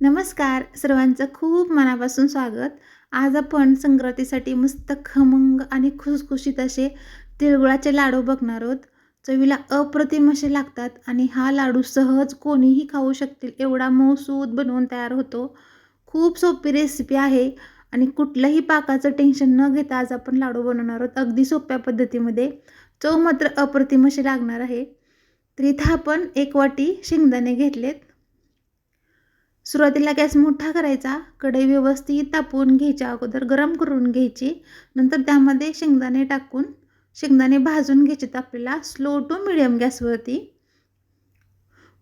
नमस्कार. सर्वांचं खूप मनापासून स्वागत. आज आपण संक्रांतीसाठी मस्त खमंग आणि खुसखुशीत असे तिळगुळाचे लाडू बघणार आहोत. चवीला अप्रतिम असे लागतात आणि हा लाडू सहज कोणीही खाऊ शकतील एवढा मऊसूद बनवून तयार होतो. खूप सोपी रेसिपी आहे आणि कुठलंही पाकाचं टेन्शन न घेता आज आपण लाडू बनवणार आहोत अगदी सोप्या पद्धतीमध्ये. चव मात्र अप्रतिम असे लागणार आहे. तर इथं आपण एक वाटी शेंगदाणे घेतलेत. सुरुवातीला गॅस मोठा करायचा कढई व्यवस्थित तापवून घ्यायच्या अगोदर गरम करून घ्यायची. नंतर त्यामध्ये शेंगदाणे टाकून शेंगदाणे भाजून घ्यायचे आपल्याला स्लो टू मिडियम गॅसवरती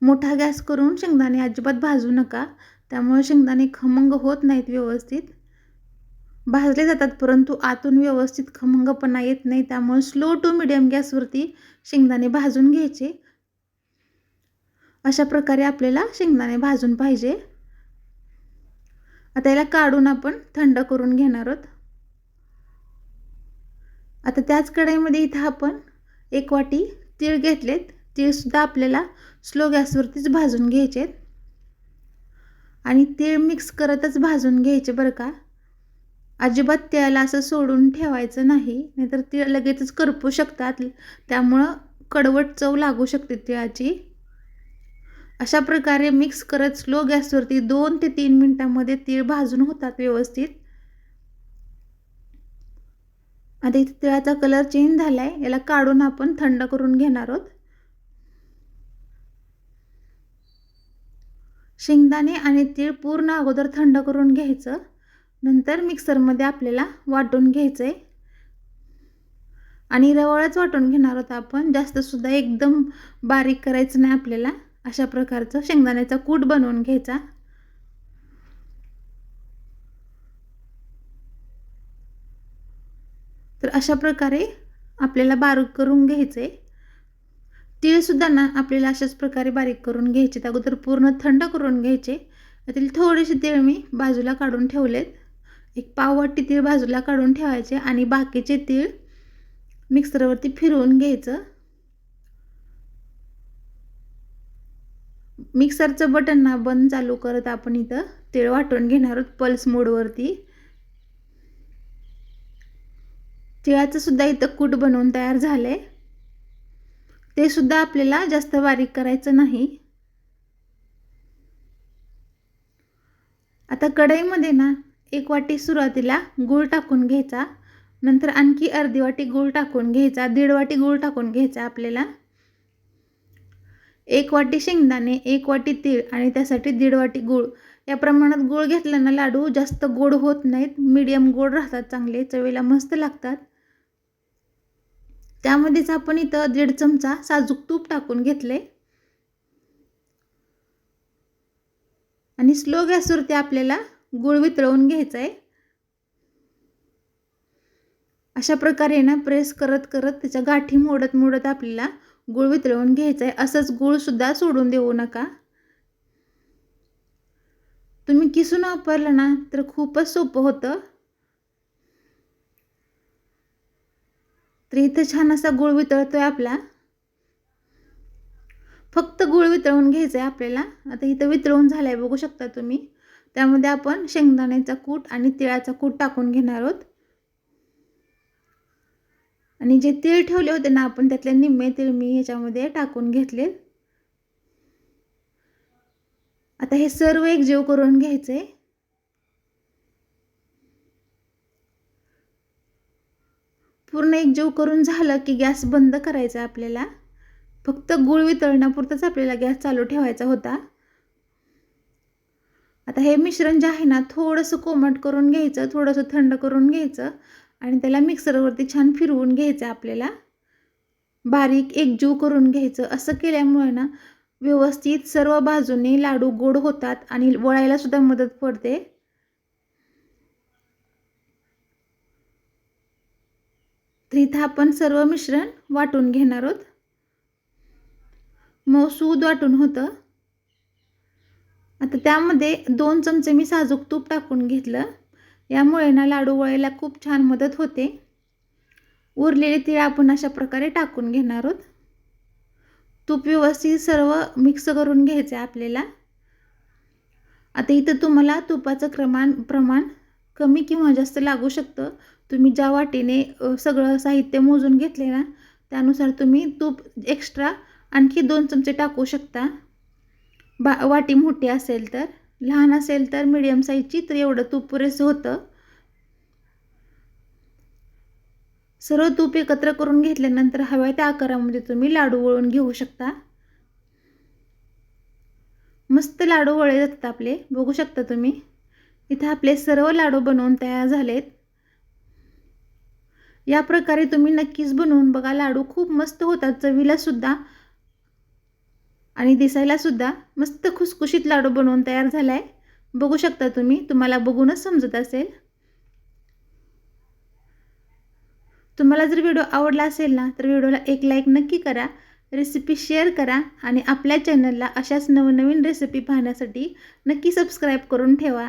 मोठा गॅस करून शेंगदाणे अजिबात भाजू नका त्यामुळे शेंगदाणे खमंग होत नाहीत व्यवस्थित. भाजले जातात परंतु आतून व्यवस्थित खमंगपणा येत नाही त्यामुळे स्लो टू मिडियम गॅसवरती शेंगदाणे भाजून घ्यायचे. अशा प्रकारे आपल्याला शेंगदाणे भाजून पाहिजे. आता याला काढून आपण थंड करून घेणार आहोत. आता त्याच कढईमध्ये इथं आपण एक वाटी तीळ घेतलेत. तीळसुद्धा आपल्याला स्लो गॅसवरतीच भाजून घ्यायचे आणि तीळ मिक्स करतच भाजून घ्यायचे बरं का. अजिबात त्याला असं सोडून ठेवायचं नाही नाहीतर तीळ लगेचच करपू शकतात. त्यामुळं कडवट चव लागू शकते तिळाची. अशा प्रकारे मिक्स करत स्लो गॅसवरती दोन ते तीन मिनटामध्ये तीळ भाजून होतात व्यवस्थित. आता इथे तिळाचा कलर चेंज झाला आहे याला काढून आपण थंड करून घेणार आहोत. शेंगदाणे आणि तीळ पूर्ण अगोदर थंड करून घ्यायचं. नंतर मिक्सरमध्ये आपल्याला वाटून घ्यायचं आहे आणि रवळच वाटून घेणार आहोत आपण. जास्तसुद्धा एकदम बारीक करायचं नाही आपल्याला. अशा प्रकारचं शेंगदाण्याचा कूट बनवून घ्यायचा. तर अशा प्रकारे आपल्याला बारीक करून घ्यायचं. आहे तीळसुद्धा ना आपल्याला अशाच प्रकारे बारीक करून घ्यायचे. अगोदर पूर्ण थंड करून घ्यायचे. त्यातील थोडेसे तीळ मी बाजूला काढून ठेवलेत. एक पाववाटी तीळ बाजूला काढून ठेवायचे आणि बाकीचे तीळ मिक्सरवरती फिरवून घ्यायचं. मिक्सरचं बटन ना बंद चालू करत आपण इथं तिळ वाटून घेणार आहोत पल्स मोडवरती तिळाचं सुद्धा इथं कूट बनवून तयार झालं आहे ते सुद्धा आपल्याला जास्त बारीक करायचं नाही. आता कढईमध्ये ना एक वाटी सुरुवातीला गूळ टाकून घ्यायचा. नंतर आणखी अर्धी वाटी गूळ टाकून घ्यायचा. दीड वाटी गूळ टाकून घ्यायचा आपल्याला. एक वाटी शेंगदाणे एक वाटी तीळ आणि त्यासाठी दीड वाटी गूळ. या प्रमाणात गूळ घेतला ना लाडू जास्त गोड होत नाहीत मीडियम गोड राहतात चांगले चवीला मस्त लागतात. त्यामध्येच आपण इथं दीड चमचा साजूक तूप टाकून घेतले. आणि स्लो गॅसवरती आपल्याला गूळ वितळवून घ्यायचा आहे अशा प्रकारे ना प्रेस करत करत त्याच्या गाठी मोडत मोडत आपल्याला गूळ वितळवून घ्यायचं आहे असंच गूळसुद्धा सोडून देऊ नका. तुम्ही किसून वापरलं ना तर खूपच सोपं होतं. तर इथं छान असा गुळ वितळतोय आपला. फक्त गुळ वितळवून घ्यायचं आहे आपल्याला. आता इथं वितळवून झालं आहे बघू शकता तुम्ही. त्यामध्ये आपण शेंगदाण्याचा कूट आणि तिळाचा कूट टाकून घेणार आहोत. आणि जे तीळ ठेवले होते ना आपण त्यातले निम्मे तीळ मी ह्याच्यामध्ये टाकून घेतले. आता हे सर्व एक जीव करून घ्यायचे. पूर्ण एक जीव करून झालं की गॅस बंद करायचा आपल्याला. फक्त गुळ वितळण्यापुरतंच आपल्याला गॅस चालू ठेवायचा होता. आता हे मिश्रण जे आहे ना थोडंसं कोमट करून घ्यायचं थोडंसं थंड करून घ्यायचं. आणि त्याला मिक्सरवरती छान फिरवून घ्यायचं आपल्याला. बारीक एकजीव करून घ्यायचं. असं केल्यामुळे ना व्यवस्थित सर्व बाजूने लाडू गोड होतात आणि वळायला सुद्धा मदत पडते. तर इथं आपण सर्व मिश्रण वाटून घेणार आहोत. मऊसूद वाटून होतं. आता त्यामध्ये दोन चमचे मी साजूक तूप टाकून घेतलं. यामुळे ना लाडू वळायला खूप छान मदत होते. उरलेले तिळ आपण अशा प्रकारे टाकून घेणार आहोत. तूप व्यवस्थित सर्व मिक्स करून घ्यायचं आहे आपल्याला. आता इथं तुम्हाला तुपाचं प्रमाण प्रमाण कमी किंवा जास्त लागू शकतं. तुम्ही ज्या वाटीने सगळं साहित्य मोजून घेतले ना त्यानुसार तुम्ही तूप एक्स्ट्रा आणखी दोन चमचे टाकू शकता. बा वाटी मोठी असेल तर. लहान असेल तर मिडियम साईजची तर एवढं तूप पुरेसं होतं. सर्व तूप एकत्र करून घेतल्यानंतर हव्या त्या आकारामध्ये तुम्ही लाडू वळून घेऊ शकता. मस्त लाडू वळे जातात आपले बघू शकता तुम्ही. इथे आपले सर्व लाडू बनवून तयार झालेत. या प्रकारे तुम्ही नक्कीच बनवून बघा लाडू खूप मस्त होतात. चवीला सुद्धा आणि दिसायलासुद्धा मस्त खुसखुशीत लाडू बनवून तयार झाला आहे बघू शकता तुम्ही तुम्हाला बघूनच समजत असेल. तुम्हाला जर व्हिडिओ आवडला असेल ना तर व्हिडिओला एक लाईक नक्की करा रेसिपी शेअर करा आणि आपल्या चॅनलला अशाच नवनवीन रेसिपी पाहण्यासाठी नक्की सबस्क्राईब करून ठेवा.